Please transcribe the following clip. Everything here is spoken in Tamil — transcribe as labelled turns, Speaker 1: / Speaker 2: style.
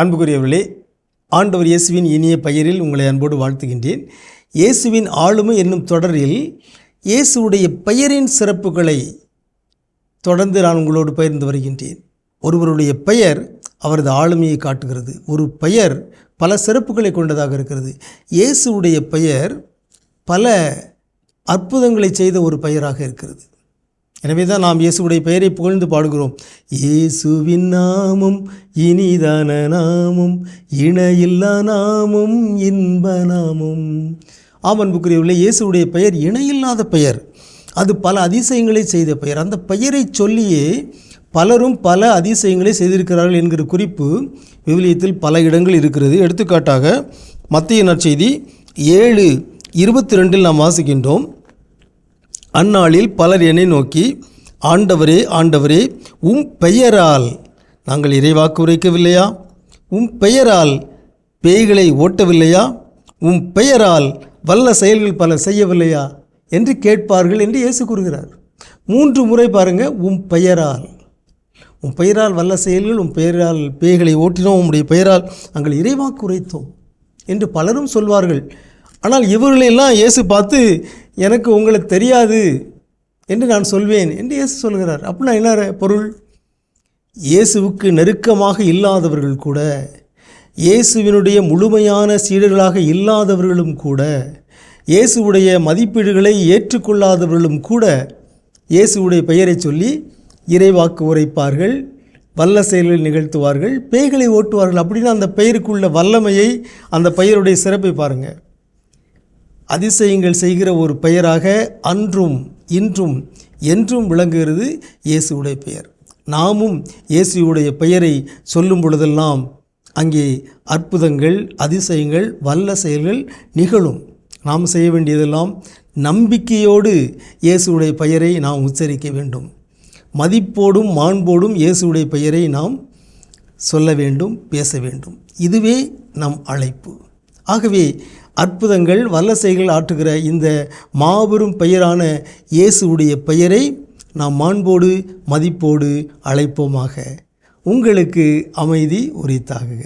Speaker 1: அன்புக்குரியவர்களே ஆண்டவர் இயேசுவின் இனிய பெயரில் உங்களை அன்போடு வாழ்த்துகின்றேன். இயேசுவின் ஆளுமை என்னும் தொடரில் இயேசுவுடைய பெயரின் சிறப்புகளை தொடர்ந்து நான் உங்களோடு பகிர்ந்து வருகின்றேன். ஒருவருடைய பெயர் அவரது ஆளுமையை காட்டுகிறது. ஒரு பெயர் பல சிறப்புகளை கொண்டதாக இருக்கிறது. இயேசுவுடைய பெயர் பல அற்புதங்களை செய்த ஒரு பெயராக இருக்கிறது. எனவே தான் நாம் இயேசுடைய பெயரை புகழ்ந்து பாடுகிறோம். இயேசுவின் நாமம் இனிதான நாமம் இணையில்லா நாமம் இன்ப நாமம். ஆம் அன்புக்குரியவர்களே இயேசுடைய பெயர் இணையில்லாத பெயர். அது பல அதிசயங்களை செய்த பெயர். அந்த பெயரை சொல்லியே பலரும் பல அதிசயங்களை செய்திருக்கிறார்கள் என்கிற குறிப்பு விவிலியத்தில் பல இடங்கள் இருக்கிறது. எடுத்துக்காட்டாக மத்திய நற்செய்தி ஏழு இருபத்தி ரெண்டில் நாம் வாசிக்கின்றோம். அந்நாளில் பலர் என்னை நோக்கி ஆண்டவரே ஆண்டவரே உம் பெயரால் நாங்கள் இறைவாக்கு உரைக்கவில்லையா? உம் பெயரால் பேய்களை ஓட்டவில்லையா? உம் பெயரால் வல்ல செயல்கள் பல செய்யவில்லையா? என்று கேட்பார்கள் என்று இயேசு கூறுகிறார். மூன்று முறை பாருங்க உம் பெயரால். உன் பெயரால் வல்ல செயல்கள் உன் பெயரால் பேய்களை ஓட்டினோம் உம்முடைய பெயரால் நாங்கள் இறைவாக்கு உரைத்தோம் என்று பலரும் சொல்வார்கள். ஆனால் இவர்களெல்லாம் இயேசு பார்த்து எனக்கு உங்களை தெரியாது என்று நான் சொல்வேன் என்று இயேசு சொல்கிறார். அப்படின்னா என்ன பொருள்? இயேசுவுக்கு நெருக்கமாக இல்லாதவர்கள் கூட இயேசுவினுடைய முழுமையான சீடர்களாக இல்லாதவர்களும் கூட இயேசுவுடைய மதிப்பீடுகளை ஏற்றுக்கொள்ளாதவர்களும் கூட இயேசுவுடைய பெயரை சொல்லி இறைவாக்கு உரைப்பார்கள் வல்ல செயல்கள் நிகழ்த்துவார்கள் பேய்களை ஓட்டுவார்கள். அப்படின்னா அந்த பெயருக்குள்ள வல்லமையை அந்த பெயருடைய சிறப்பை பாருங்கள் அதிசயங்கள் செய்கிற ஒரு பெயராக அன்றும் இன்றும் என்றும் விளங்குகிறது இயேசுடைய பெயர். நாமும் இயேசுடைய பெயரை சொல்லும் பொழுதெல்லாம் அங்கே அற்புதங்கள் அதிசயங்கள் வல்ல செயல்கள் நிகழும். நாம் செய்ய வேண்டியதெல்லாம் நம்பிக்கையோடு இயேசுடைய பெயரை நாம் உச்சரிக்க வேண்டும். மதிப்போடும் மாண்போடும் இயேசுடைய பெயரை நாம் சொல்ல வேண்டும் பேச வேண்டும். இதுவே நம் அழைப்பு. ஆகவே அற்புதங்கள் வல்லசைகள் ஆற்றுகிற இந்த மாபெரும் பெயரான இயேசுவுடைய பெயரை நாம் மாண்போடு மதிப்போடு அழைப்போமாக. உங்களுக்கு அமைதி உரித்தாகுக.